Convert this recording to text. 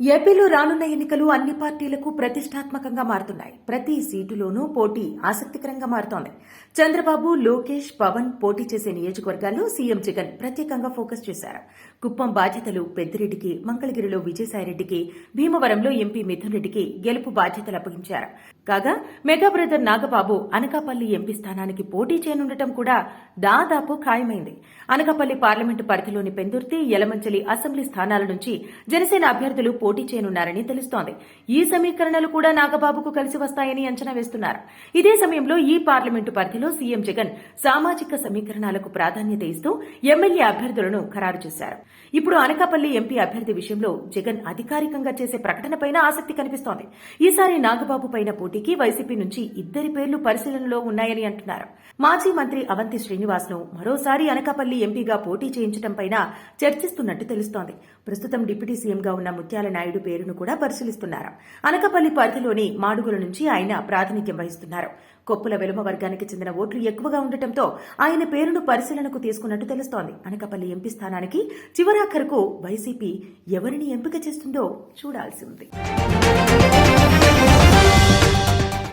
ఏపీలో రానున్న ఎన్నికలు అన్ని పార్టీలకు ప్రతిష్టాత్మకంగా మారుతున్నాయి. ప్రతి సీటులోనూ పోటీ ఆసక్తికరంగా మారుతోంది. చంద్రబాబు లోకేష్ పవన్ పోటీ చేసే నియోజకవర్గాల్లో సీఎం జగన్ ప్రత్యేకంగా ఫోకస్ చేశారు. కుప్పం బాధ్యతలు పెద్దిరెడ్డికి మంగళగిరిలో విజయసాయిరెడ్డికి భీమవరంలో ఎంపీ మిథున్ రెడ్డికి గెలుపు బాధ్యతలు అప్పగించారు. కాగా mega brother Nagababu Anakapalli MP స్థానానికి పోటీ చేయనుండటం కూడా దాదాపు ఖాయమైంది. అనకాపల్లి పార్లమెంటు పరిధిలోని పెందుర్తి యలమంచలి అసెంబ్లీ స్థానాల నుంచి జనసేన అభ్యర్థులు పోటీ చేయనున్నారని తెలుస్తోంది. ఈ సమీకరణలు కూడా నాగబాబుకు కలిసి వస్తాయని అంచనా వేస్తున్నారు. ఇదే సమయంలో ఈ పార్లమెంటు పరిధిలో సీఎం జగన్ సామాజిక సమీకరణాలకు ప్రాధాన్యత ఇస్తూ ఎమ్మెల్యే అభ్యర్థులను ఖరారు చేశారు. ఇప్పుడు అనకాపల్లి ఎంపీ అభ్యర్థి విషయంలో జగన్ అధికారికంగా చేసే ప్రకటనపైన ఆసక్తి కనిపిస్తోంది. ఈసారి నాగబాబు పైన పోటీకి వైసీపీ నుంచి ఇద్దరి పేర్లు పరిశీలనలో ఉన్నాయని అంటున్నారు. మాజీ మంత్రి అవంతి శ్రీనివాస్ను మరోసారి అనకాపల్లి ఎంపీగా పోటీ చేయించడంపైన చర్చిస్తున్నట్టు తెలుస్తోంది. ప్రస్తుతం డిప్యూటీ సీఎంగా ఉన్న ముత్యాల నాయుడు పేరును కూడా పరిశీలిస్తున్నారు. అనకపల్లి పరిధిలోని మాడుగుల నుంచి ఆయన ప్రాతినిధ్యం వహిస్తున్నారు. కొప్పుల వెలుమ వర్గానికి చెందిన ఓట్లు ఎక్కువగా ఉండటంతో ఆయన పేరును పరిశీలనకు తీసుకున్నట్టు తెలుస్తోంది. అనకపల్లి ఎంపీ స్థానానికి చివరాఖరుకు వైసీపీ ఎవరిని ఎంపిక చేస్తుందో చూడాల్సి ఉంది.